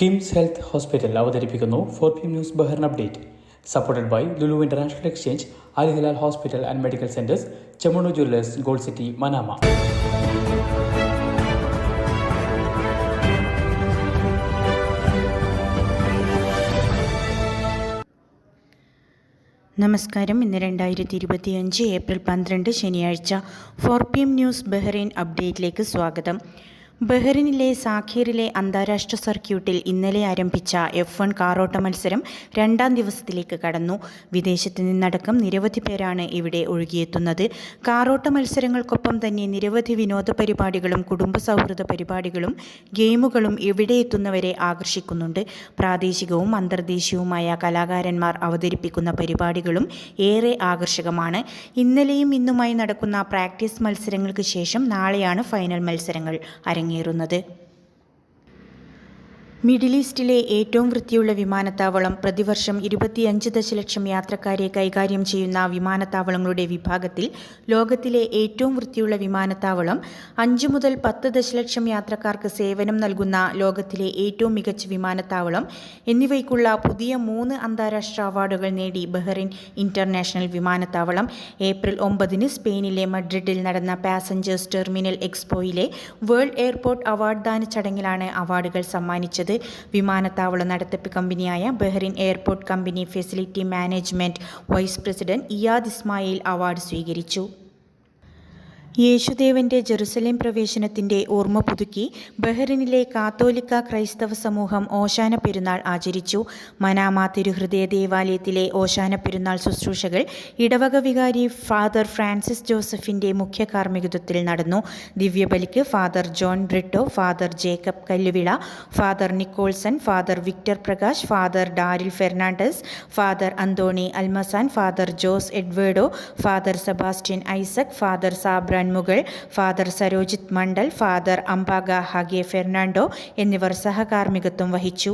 KIMS health hospital അവതരിപ്പിക്കുന്നു four P news Bahrain update. Supported by Lulu international exchange Al hospital and medical centres Chemmanur jewellers gold city Manama. നമസ്കാരം. ഇന്ന് രണ്ടായിരത്തി ഇരുപത്തിയഞ്ച് April പന്ത്രണ്ട് ശനിയാഴ്ച four P M news Bahrain അപ്ഡേറ്റിലേക്ക് സ്വാഗതം. ബഹ്റിനിലെ സാഖീറിലെ അന്താരാഷ്ട്ര സർക്യൂട്ടിൽ ഇന്നലെ ആരംഭിച്ച എഫ് വൺ കാറോട്ട മത്സരം രണ്ടാം ദിവസത്തിലേക്ക് കടന്നു. വിദേശത്ത് നിന്നടക്കം നിരവധി പേരാണ് ഇവിടെ ഒഴുകിയെത്തുന്നത്. കാറോട്ട മത്സരങ്ങൾക്കൊപ്പം തന്നെ നിരവധി വിനോദ പരിപാടികളും കുടുംബ സൗഹൃദ പരിപാടികളും ഗെയിമുകളും ഇവിടെ എത്തുന്നവരെ ആകർഷിക്കുന്നുണ്ട്. പ്രാദേശികവും അന്തർദേശീയവുമായ കലാകാരന്മാർ അവതരിപ്പിക്കുന്ന പരിപാടികളും ഏറെ ആകർഷകമാണ്. ഇന്നലെയും ഇന്നുമായി നടക്കുന്ന പ്രാക്ടീസ് മത്സരങ്ങൾക്ക് ശേഷം നാളെയാണ് ഫൈനൽ മത്സരങ്ങൾ അരങ്ങേറുന്നത് മിഡിൽ ഈസ്റ്റിലെ ഏറ്റവും വൃത്തിയുള്ള വിമാനത്താവളം പ്രതിവർഷം ഇരുപത്തിയഞ്ച് ദശലക്ഷം യാത്രക്കാരെ കൈകാര്യം ചെയ്യുന്ന വിമാനത്താവളങ്ങളുടെ വിഭാഗത്തിൽ ലോകത്തിലെ ഏറ്റവും വൃത്തിയുള്ള വിമാനത്താവളം അഞ്ച് മുതൽ പത്ത് ദശലക്ഷം യാത്രക്കാർക്ക് സേവനം നൽകുന്ന ലോകത്തിലെ ഏറ്റവും മികച്ച വിമാനത്താവളം എന്നിവയ്ക്കുള്ള പുതിയ മൂന്ന് അന്താരാഷ്ട്ര അവാർഡുകൾ നേടി ബഹ്റിൻ ഇന്റർനാഷണൽ വിമാനത്താവളം. ഏപ്രിൽ ഒമ്പതിന് സ്പെയിനിലെ മഡ്രിഡിൽ നടന്ന പാസഞ്ചേഴ്സ് ടെർമിനൽ എക്സ്പോയിലെ വേൾഡ് എയർപോർട്ട് അവാർഡ് ദാന ചടങ്ങിലാണ് അവാർഡുകൾ സമ്മാനിച്ചത്. വിമാനത്താവള നടത്തിപ്പ് കമ്പനിയായ Bahrain airport company facility management vice president Iyad Ismail award സ്വീകരിച്ചു. യേശുദേവന്റെ ജെറുസലേം പ്രവേശനത്തിന്റെ ഓർമ്മ പുതുക്കി ബഹ്റിനിലെ കാത്തോലിക്ക ക്രൈസ്തവ സമൂഹം ഓശാന പെരുന്നാൾ ആചരിച്ചു. മനാമ തിരുഹൃദയ ദേവാലയത്തിലെ ഓശാന പെരുന്നാൾ ശുശ്രൂഷകൾ ഇടവക വികാരി ഫാദർ ഫ്രാൻസിസ് ജോസഫിന്റെ മുഖ്യ കാർമ്മികത്വത്തിൽ നടന്നു. ദിവ്യബലിക്ക് father John Britto father Jacob Kalluvila father Nicholson father Victor Prakash father Daryl Fernandes father Anthony Almazan father Jose Eduardo father Sebastian Isaac father Sabran Mukal father Sarojit Mandal father Ambagahage Fernando എന്നിവർ സഹകാർമ്മികത്വം വഹിച്ചു.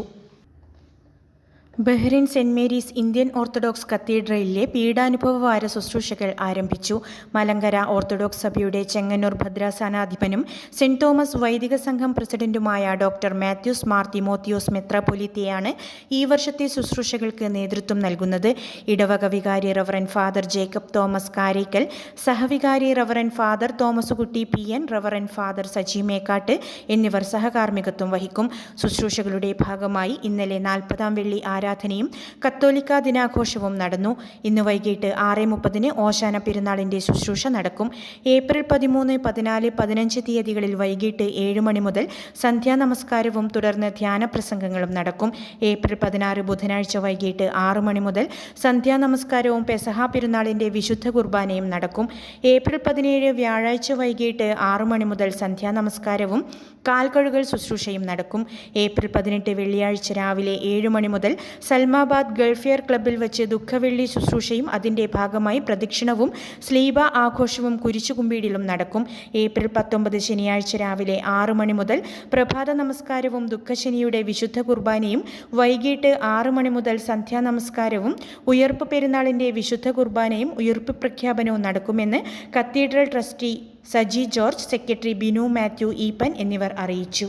Bahrain saint Mary's Indian orthodox കത്തീഡ്രലിലെ പീഡാനുഭവ വാര ശുശ്രൂഷകൾ ആരംഭിച്ചു. Malankara orthodox സഭയുടെ Chengannur ഭദ്രാസനാധിപനും saint Thomas വൈദിക സംഘം പ്രസിഡന്റുമായ ഡോക്ടർ മാത്യൂസ് മാർ തിമോത്തിയോസ് മെത്രാപൊലിത്തയാണ് ഈ വർഷത്തെ ശുശ്രൂഷകൾക്ക് നേതൃത്വം നൽകുന്നത്. ഇടവക വികാരി reverend father Jacob Thomas Karekkal സഹവികാരി reverend father Thomas Kutty P N reverend father Saji Mekkattu എന്നിവർ സഹകാർമ്മികത്വം വഹിക്കും. ശുശ്രൂഷകളുടെ ഭാഗമായി ഇന്നലെ നാൽപ്പതാം വെള്ളി ആരാധനയും കത്തോലിക്ക ദിനാഘോഷവും നടന്നു. ഇന്ന് വൈകിട്ട് ആറ് മുപ്പതിന് ഓശാന പെരുന്നാളിന്റെ ശുശ്രൂഷ നടക്കും. ഏപ്രിൽ പതിമൂന്ന് പതിനാല് പതിനഞ്ച് തീയതികളിൽ വൈകിട്ട് ഏഴ് മണി മുതൽ സന്ധ്യാ നമസ്കാരവും തുടർന്ന് ധ്യാന പ്രസംഗങ്ങളും നടക്കും. ഏപ്രിൽ പതിനാറ് ബുധനാഴ്ച വൈകിട്ട് ആറ് മണി മുതൽ സന്ധ്യാ നമസ്കാരവും പെസഹ പെരുന്നാളിന്റെ വിശുദ്ധ കുർബാനയും നടക്കും. ഏപ്രിൽ പതിനേഴ് വ്യാഴാഴ്ച വൈകിട്ട് ആറ് മണി മുതൽ സന്ധ്യാ നമസ്കാരവും കാൽക്കഴുകൽ ശുശ്രൂഷയും നടക്കും. ഏപ്രിൽ പതിനെട്ട് വെള്ളിയാഴ്ച രാവിലെ ഏഴ് മണി മുതൽ സൽമാബാദ് ഗൾഫെയർ ക്ലബ്ബിൽ വെച്ച് ദുഃഖവെള്ളി ശുശ്രൂഷയും അതിന്റെ ഭാഗമായി പ്രദക്ഷിണവും സ്ലീബ ആഘോഷവും കുരിശുകുമ്പീടിലും നടക്കും. ഏപ്രിൽ പത്തൊമ്പത് ശനിയാഴ്ച രാവിലെ ആറ് മണി മുതൽ പ്രഭാത നമസ്കാരവും ദുഃഖശനിയുടെ വിശുദ്ധ കുർബാനയും വൈകിട്ട് ആറ് മണി മുതൽ സന്ധ്യാ നമസ്കാരവും ഉയർപ്പ് പെരുന്നാളിന്റെ വിശുദ്ധ കുർബാനയും ഉയർപ്പ് പ്രഖ്യാപനവും നടക്കുമെന്ന് cathedral trustee Saji George secretary Binu Mathew Eappen എന്നിവർ അറിയിച്ചു.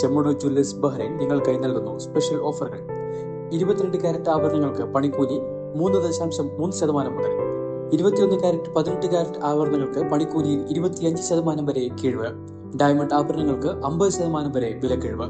ചെമ്മണ്ണൂർ ജ്വല്ലേഴ്സ് ബഹ്റൈൻ നിങ്ങൾക്കായി നൽകുന്നു. സ്പെഷ്യൽ ഓഫറുകൾ ഇരുപത്തിരണ്ട് ക്യാരറ്റ് ആഭരണങ്ങൾക്ക് പണിക്കൂലി മൂന്ന് ദശാംശം മൂന്ന് ശതമാനം മുതൽ. ഇരുപത്തിയൊന്ന് ക്യാരറ്റ് പതിനെട്ട് ക്യാരറ്റ് ആഭരണങ്ങൾക്ക് പണിക്കൂലിയിൽ ഇരുപത്തിയഞ്ച് ശതമാനം വരെ കിഴിവ് ഡയമണ്ട് ആഭരണങ്ങൾക്ക് അമ്പത് ശതമാനം വരെ വിലക്കിഴിവ്.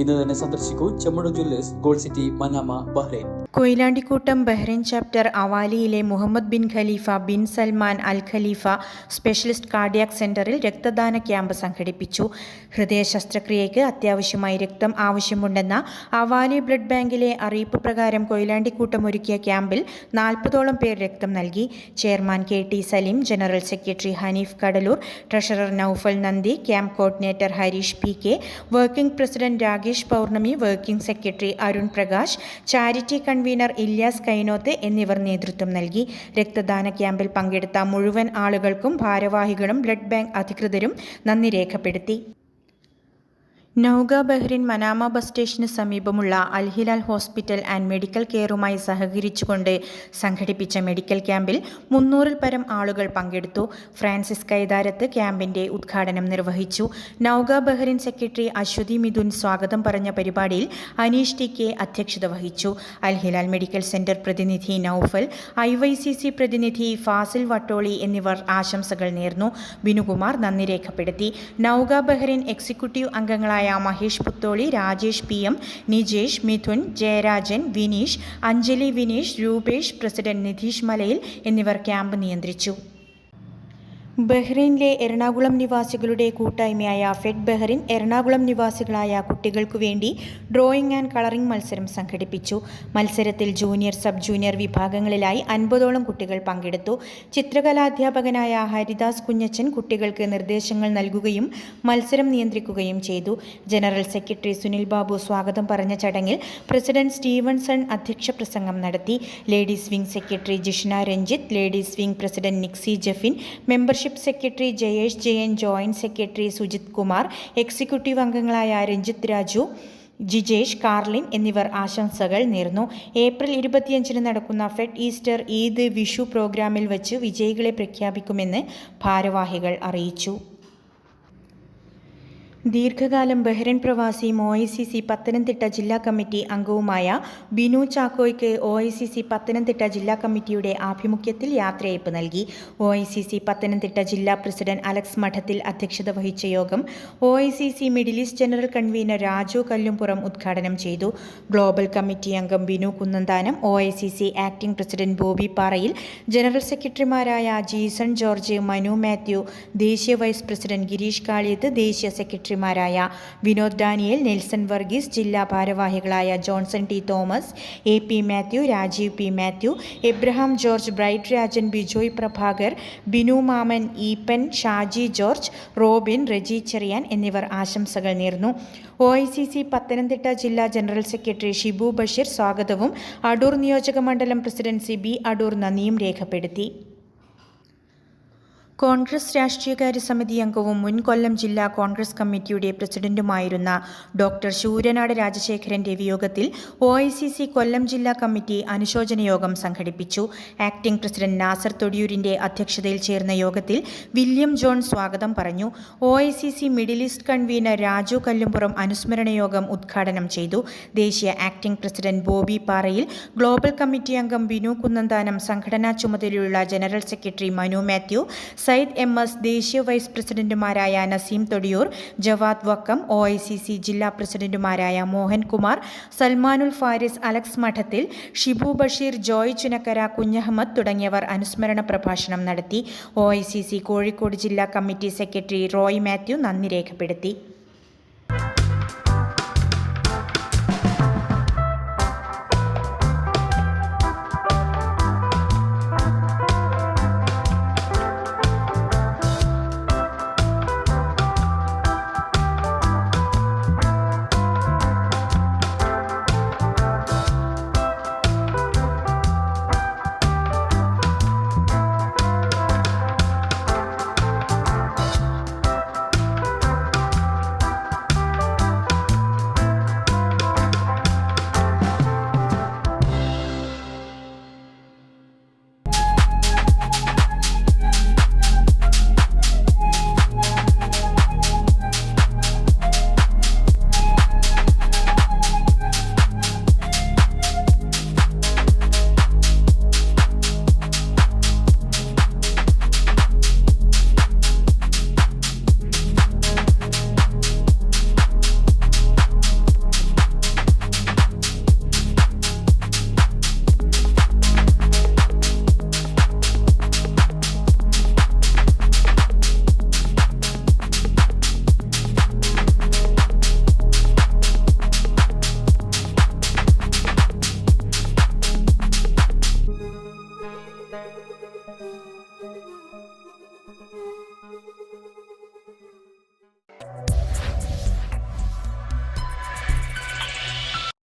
ഇന്ന് തന്നെ സന്ദർശിക്കൂ Chemmanur jewellers gold city Manama Bahrain കൊയിലാണ്ടിക്കൂട്ടം Bahrain chapter അവാലിയിലെ Muhammad bin Khalifa bin Salman Al Khalifa specialist cardiac സെന്ററിൽ രക്തദാന ക്യാമ്പ് സംഘടിപ്പിച്ചു. ഹൃദയ ശസ്ത്രക്രിയയ്ക്ക് അത്യാവശ്യമായി രക്തം ആവശ്യമുണ്ടെന്ന അവാലി ബ്ലഡ് ബാങ്കിലെ അറിയിപ്പ് പ്രകാരം കൊയിലാണ്ടിക്കൂട്ടം ഒരുക്കിയ ക്യാമ്പിൽ നാൽപ്പതോളം പേർ രക്തം നൽകി. Chairman K T Saleem general secretary Haneef Kadaloor treasurer Noufal നന്ദി camp coordinator Harish P K working president Rakesh Pournami working secretary Arun Prakash charity convener Ilyas Kainoth എന്നിവർ നേതൃത്വം നൽകി. രക്തദാന ക്യാമ്പിൽ പങ്കെടുത്ത മുഴുവൻ ആളുകൾക്കും ഭാരവാഹികളും ബ്ലഡ് ബാങ്ക് അധികൃതരും നന്ദി രേഖപ്പെടുത്തി. നൗഗ ബഹ്റിൻ മനാമ ബസ് സ്റ്റേഷന് സമീപമുള്ള Al Hilal hospital and medical കെയറുമായി സഹകരിച്ചുകൊണ്ട് സംഘടിപ്പിച്ച മെഡിക്കൽ ക്യാമ്പിൽ മുന്നൂറിൽ പരം ആളുകൾ പങ്കെടുത്തു. ഫ്രാൻസിസ് കൈതാരത്ത് ക്യാമ്പിന്റെ ഉദ്ഘാടനം നിർവഹിച്ചു. നൗഗ ബഹ്റിൻ സെക്രട്ടറി അശ്വതി മിഥുൻ സ്വാഗതം പറഞ്ഞ പരിപാടിയിൽ അനീഷ് ടി കെ അധ്യക്ഷത വഹിച്ചു. അൽഹിലാൽ മെഡിക്കൽ സെന്റർ പ്രതിനിധി Noufal I Y C C പ്രതിനിധി ഫാസിൽ വട്ടോളി എന്നിവർ ആശംസകൾ നേർന്നു. ബിനുകുമാർ നന്ദി രേഖപ്പെടുത്തി. നൌഗ ബഹ്റിൻ എക്സിക്യൂട്ടീവ് അംഗങ്ങളായ Mahesh Putholi Rajesh P M Nijesh Midhun Jayarajan Vineesh Anjali Vineesh Rupesh president Nidheesh Malayil എന്നിവർ ക്യാമ്പ് നിയന്ത്രിച്ചു. ബഹ്റൈനിലെ എറണാകുളം നിവാസികളുടെ കൂട്ടായ്മയായ ഫെഡ് ബഹ്റിൻ എറണാകുളം നിവാസികളായ കുട്ടികൾക്കു വേണ്ടി ഡ്രോയിങ് ആൻഡ് കളറിംഗ് മത്സരം സംഘടിപ്പിച്ചു. മത്സരത്തിൽ ജൂനിയർ സബ് ജൂനിയർ വിഭാഗങ്ങളിലായി അൻപതോളം കുട്ടികൾ പങ്കെടുത്തു. ചിത്രകലാധ്യാപകനായ ഹരിദാസ് കുഞ്ഞച്ചൻ കുട്ടികൾക്ക് നിർദ്ദേശങ്ങൾ നൽകുകയും മത്സരം നിയന്ത്രിക്കുകയും ചെയ്തു. ജനറൽ സെക്രട്ടറി സുനിൽ ബാബു സ്വാഗതം പറഞ്ഞ ചടങ്ങിൽ പ്രസിഡന്റ് സ്റ്റീവൻസൺ അധ്യക്ഷ പ്രസംഗം നടത്തി. Ladies wing secretary Jishna Ranjith ladies wing president Nixy Jaffin membership secretary Jayesh Jayan joint secretary Sujith Kumar executive അംഗങ്ങളായ രഞ്ജിത്ത് രാജു ജിജേഷ് കാർലിൻ എന്നിവർ ആശംസകൾ നേർന്നു. ഏപ്രിൽ ഇരുപത്തിയഞ്ചിന് നടക്കുന്ന ഫെഡ് ഈസ്റ്റർ ഈദ് വിഷു പ്രോഗ്രാമിൽ വച്ച് വിജയികളെ പ്രഖ്യാപിക്കുമെന്ന് ഭാരവാഹികൾ അറിയിച്ചു. ദീർഘകാലം ബഹ്റൈൻ പ്രവാസി O I C C Pathanamthitta ജില്ലാ കമ്മിറ്റി അംഗവുമായ Binu ചാക്കോയ്ക്ക് O I C C Pathanamthitta ജില്ലാ കമ്മിറ്റിയുടെ ആഭിമുഖ്യത്തിൽ യാത്രയയപ്പ് നൽകി. O I C C Pathanamthitta ജില്ലാ പ്രസിഡന്റ് അലക്സ് മഠത്തിൽ അധ്യക്ഷത വഹിച്ച യോഗം O I C C middle east general convener Raju Kallumpuram ഉദ്ഘാടനം ചെയ്തു. ഗ്ലോബൽ കമ്മിറ്റി അംഗം Binu Kunnanthanam O I C C acting president Bobby Parayil general സെക്രട്ടറിമാരായ ജീസൺ ജോർജ് മനു മാത്യു ദേശീയ vice president Girish Kaliyath ദേശീയ സെക്രട്ടറിമാരായ വിനോദ് ഡാനിയൽ നെൽസൺ വർഗീസ് ജില്ലാ ഭാരവാഹികളായ Johnson T Thomas A P Mathew Rajeev P Mathew Abraham George Bright Rajan Bijoy Prabhakar Binu Maman Eappen Shaji George Robin Reji Cherian എന്നിവർ ആശംസകൾ നേർന്നു. O I C C Pathanamthitta ജില്ലാ general secretary Shibu Basheer സ്വാഗതവും അടൂർ നിയോജക മണ്ഡലം president C B Adoor നന്ദിയും രേഖപ്പെടുത്തി. കോൺഗ്രസ് രാഷ്ട്രീയകാര്യ സമിതി അംഗവും മുൻ കൊല്ലം ജില്ലാ കോൺഗ്രസ് കമ്മിറ്റിയുടെ പ്രസിഡന്റുമായിരുന്ന ഡോക്ടർ ശൂരനാട് രാജശേഖരന്റെ വിയോഗത്തിൽ O I C C Kollam ജില്ലാ കമ്മിറ്റി അനുശോചന യോഗം സംഘടിപ്പിച്ചു. ആക്ടിംഗ് പ്രസിഡന്റ് നാസർ തൊടിയൂരിന്റെ അധ്യക്ഷതയിൽ ചേർന്ന യോഗത്തിൽ വില്യം ജോൺ സ്വാഗതം പറഞ്ഞു. O I C C middle east convener Raju Kallumpuram അനുസ്മരണ യോഗം ഉദ്ഘാടനം ചെയ്തു. ദേശീയ ആക്ടിംഗ് പ്രസിഡന്റ് ബോബി പാറയിൽ ഗ്ലോബൽ കമ്മിറ്റി അംഗം വിനു കുന്നന്താനം സംഘടനാ ചുമതലയുള്ള general secretary Manu Mathew Syed M S ദേശീയ വൈസ് പ്രസിഡന്റുമാരായ Naseem Thodiyoor Jawad Vakkom O I C C ജില്ലാ പ്രസിഡന്റുമാരായ മോഹൻകുമാർ സൽമാനുൽ ഫാരിസ് അലക്സ് മഠത്തിൽ ഷിബു ബഷീർ ജോയ് ചുനക്കര കുഞ്ഞഹമ്മദ് തുടങ്ങിയവർ അനുസ്മരണ പ്രഭാഷണം നടത്തി. O I C C Kozhikode ജില്ലാ കമ്മിറ്റി സെക്രട്ടറി റോയ് മാത്യു നന്ദി രേഖപ്പെടുത്തി.